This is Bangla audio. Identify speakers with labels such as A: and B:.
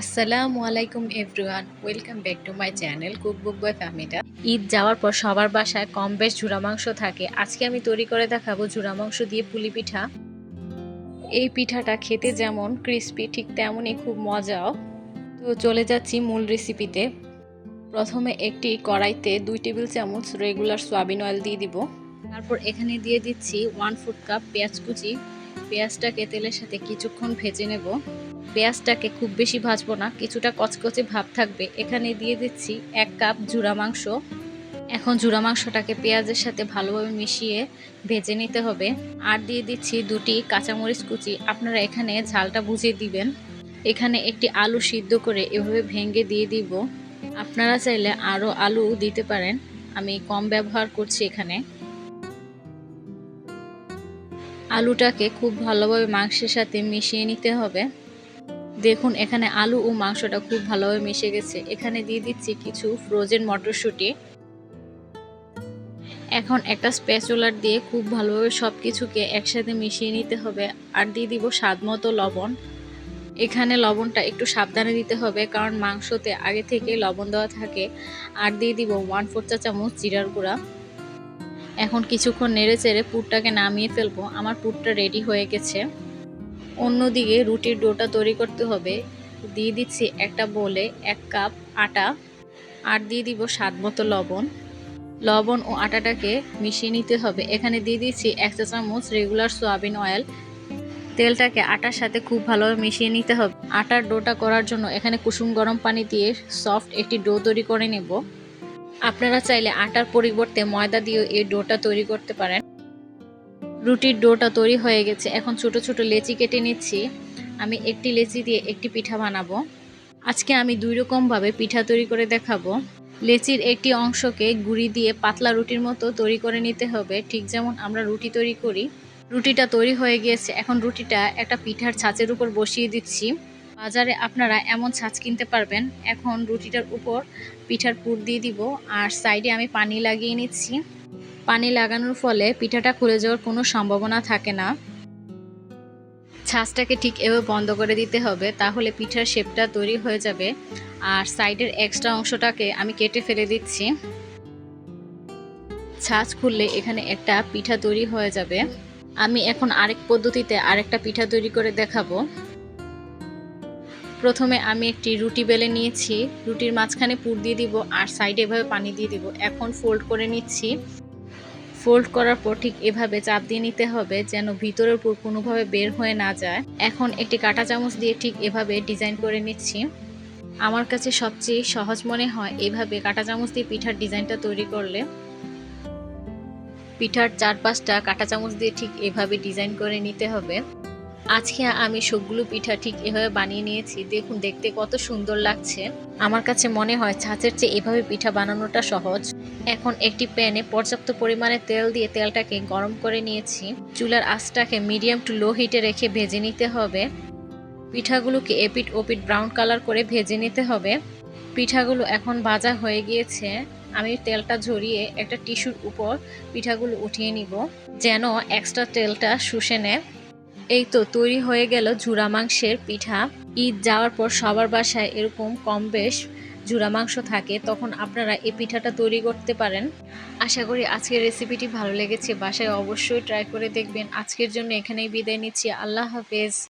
A: আসসালামু আলাইকুম everyone, welcome back to my channel cookbook boy ফ্যামিলিটা। ঈদ যাওয়ার পর সবার বাসায় কম বেশ ঝুড়া মাংস থাকে। আজকে আমি তৈরি করে দেখাবো ঝুড়া মাংস দিয়ে পুলি পিঠা। এই পিঠাটা খেতে যেমন ক্রিস্পি ঠিক তেমনই খুব মজাও। তো চলে যাচ্ছি মূল রেসিপিতে প্রথমে একটি কড়াইতে দুই টেবিল চামচ রেগুলার সয়াবিন অয়েল দিয়ে দিব। তারপর এখানে দিয়ে দিচ্ছি ওয়ান ফুট কাপ পেঁয়াজ কুচি। পেঁয়াজটাকে তেলের সাথে কিছুক্ষণ ভেজে নেব। পেঁয়াজটাকে খুব বেশি ভাজবো না, কিছুটা কচকচে ভাব থাকবে। এখানে দিয়ে দিচ্ছি এক কাপ জুড়া মাংস। এখন জুড়া মাংসটাকে পেঁয়াজের সাথে ভালোভাবে মিশিয়ে ভেজে নিতে হবে। আর দিয়ে দিচ্ছি দুটি কাঁচামরিচ কুচি। আপনারা এখানে ঝালটা বুঝিয়ে দিবেন। এখানে একটি আলু সিদ্ধ করে এভাবে ভেঙে দিয়ে দিব। আপনারা চাইলে আরও আলু দিতে পারেন। আমি কম ব্যবহার করছি এখানে। আলুটাকে খুব ভালোভাবে মাংসের সাথে মিশিয়ে নিতে হবে। দেখুন, এখানে আলু ও মাংসটা খুব ভালোভাবে মিশে গেছে। এখানে দিয়ে দিচ্ছি কিছু ফ্রোজেন মটরশুঁটি। এখন একটা স্প্যাচুলার দিয়ে খুব ভালোভাবে সব কিছুকে একসাথে মিশিয়ে নিতে হবে আর দিয়ে দিব স্বাদ মতো লবণ। এখানে লবণটা একটু সাবধানে দিতে হবে কারণ মাংসতে আগে থেকে লবণ দেওয়া থাকে। আর দিয়ে দিব ওয়ান ফোর চা চামচ জিরার গুঁড়া। এখন কিছুক্ষণ নেড়ে চেড়ে পুরটাকে নামিয়ে ফেলব। আমার পুরটা রেডি হয়ে গেছে। অন্যদিকে রুটির ডোটা তৈরি করতে হবে। দিয়ে দিচ্ছি একটা বলে এক কাপ আটা আর দিয়ে দিব স্বাদ মতো লবণ। লবণ ও আটাটাকে মিশিয়ে নিতে হবে। এখানে দিয়ে দিচ্ছি এক চা চামচ রেগুলার সয়াবিন অয়েল তেলটাকে আটার সাথে খুব ভালোভাবে মিশিয়ে নিতে হবে। আটার ডোটা করার জন্য এখানে কুসুম গরম পানি দিয়ে সফট একটি ডো তৈরি করে নেব। আপনারা চাইলে আটার পরিবর্তে ময়দা দিয়েও এই ডোটা তৈরি করতে পারেন। রুটির ডোটা তৈরি হয়ে গেছে। এখন ছোট ছোট লেচি কেটে নিচ্ছি। আমি একটি লেচি দিয়ে একটি পিঠা বানাবো। আজকে আমি দুই রকমভাবে পিঠা তৈরি করে দেখাবো। লেচির একটি অংশকে গুঁড়ি দিয়ে পাতলা রুটির মতো তৈরি করে নিতে হবে। ঠিক যেমন আমরা রুটি তৈরি করি। রুটিটা তৈরি হয়ে গিয়েছে। এখন রুটিটা একটা পিঠার ছাঁচের উপর বসিয়ে দিচ্ছি। বাজারে আপনারা এমন ছাঁচ কিনতে পারবেন। এখন রুটিটার উপর পিঠার পুর দিয়ে দিব আর সাইডে আমি পানি লাগিয়ে নিচ্ছি। পানি লাগানোর ফলে পিঠাটা খুলে যাওয়ার কোনো সম্ভাবনা থাকে না। ছাঁচটাকে ঠিক এভাবে বন্ধ করে দিতে হবে তাহলে পিঠার শেপটা তৈরি হয়ে যাবে। আর সাইডের এক্সট্রা অংশটাকে আমি কেটে ফেলে দিচ্ছি। ছাঁচ খুললে এখানে একটা পিঠা তৈরি হয়ে যাবে। আমি এখন আরেক পদ্ধতিতে আরেকটা পিঠা তৈরি করে দেখাবো। প্রথমে আমি একটি রুটি বেলে নিয়েছি, রুটির মাঝখানে পুর দিয়ে দিব আর সাইডে এভাবে পানি দিয়ে দিব। এখন ফোল্ড করে নিচ্ছি। ফোল্ড করার পর ঠিক এভাবে চাপ দিয়ে নিতে হবে যেন ভিতরের পুর কোনোভাবে বের হয়ে না যায়। এখন একটি কাঁটা চামচ দিয়ে ঠিক এভাবে ডিজাইন করে নিচ্ছি। আমার কাছে সবচেয়ে সহজ মনে হয় এভাবে কাঁটা চামচ দিয়ে পিঠার ডিজাইনটা তৈরি করলে। পিঠার চারপাশটা কাঁটা চামচ দিয়ে ঠিক এভাবে ডিজাইন করে নিতে হবে। আজকে আমি সবগুলো পিঠা ঠিক এভাবে বানিয়ে নিয়েছি। দেখুন, দেখতে কত সুন্দর লাগছে। আমার কাছে মনে হয় ছাঁচের চেয়ে এভাবে পিঠা বানানোটা সহজ। এখন একটি প্যানে পর্যাপ্ত পরিমাণে তেল দিয়ে তেলটাকে গরম করে নিয়েছি। চুলার আঁচটাকে মিডিয়াম টু লো হিটে রেখে ভেজে নিতে হবে। পিঠাগুলোকে এপিট ওপিট ব্রাউন কালার করে ভেজে নিতে হবে। পিঠাগুলো এখন ভাজা হয়ে গিয়েছে। আমি তেলটা ঝরিয়ে একটা টিস্যুর উপর পিঠাগুলো উঠিয়ে নিব, যেন এক্সট্রা তেলটা শুষে নেয়। এই তো তৈরি হয়ে গেল ঝুরা মাংসের পিঠা। ঈদ যাওয়ার পর সবার বাসায় এরকম কম বেশ ঝুরা মাংস থাকে, তখন আপনারা এই পিঠাটা তৈরি করতে পারেন। আশা করি আজকের রেসিপিটি ভালো লেগেছে, বাসায় অবশ্যই ট্রাই করে দেখবেন। আজকের জন্য এখানেই বিদায় নিচ্ছি, আল্লাহ হাফেজ।